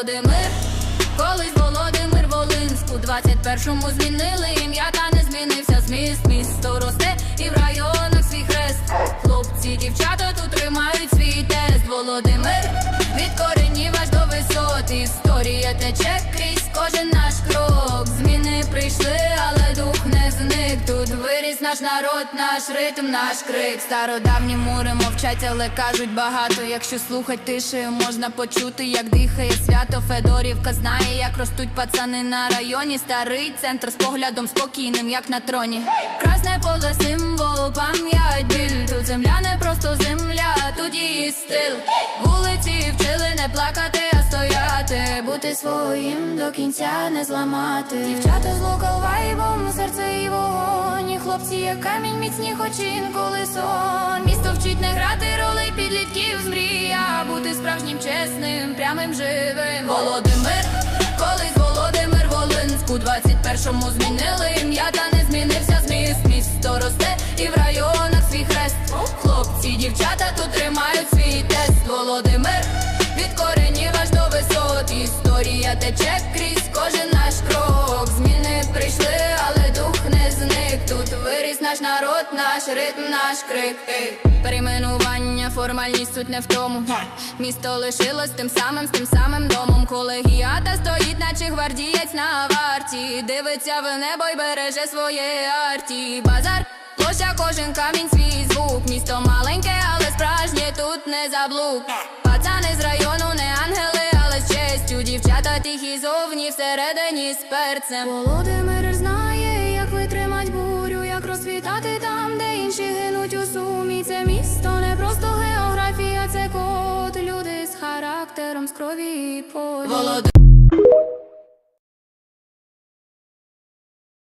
Володимир, колись Володимир Волинськ У 21-му змінили. Ім'я, та не змінився зміст Місто росте і в районах свій хрест. Хлопці, дівчата тут тримають свій тест. Володимир, від коренів аж до висот. Історія тече крізь кожен наш народ, наш ритм, наш крик. Стародавні мури мовчать, але кажуть багато. Якщо слухать тишею, можна почути, як дихає свято. Федорівка знає, як ростуть пацани на районі. Старий центр з поглядом спокійним, як на троні. Красне поле символ, пам'ять біль. Тут земля не просто земля, тут її стил. Вулиці вчили не плакати, а стояти. Бути своїм до кінця не зламати. Дівчата з локал вайбом, серце і вогонь Хлопці, як камінь, міцні, хоч інколи сон. Місто вчить не грати ролей підлітків з мрій бути справжнім, чесним, прямим, живим. Володимир, колись Володимир Волинськ У 21-му змінили. Ім'я, та не змінився зміст Місто росте і в районах свій хрест. Хлопці, дівчата тут тримають свій тест. Володимир, народ, наш ритм, наш крик Ей. Перейменування, формальність суть не в тому. Місто лишилось тим самим, з тим самим домом. Колегіата стоїть, наче гвардієць на варті. Дивиться в небо й береже своє арті. Базар, площа, кожен камінь, свій звук. Місто маленьке, але справжнє тут не заблук. Пацани з району не ангели, але з честю. Дівчата тихі зовні, всередині з перцем. Володимир знає, з крові і. Володимир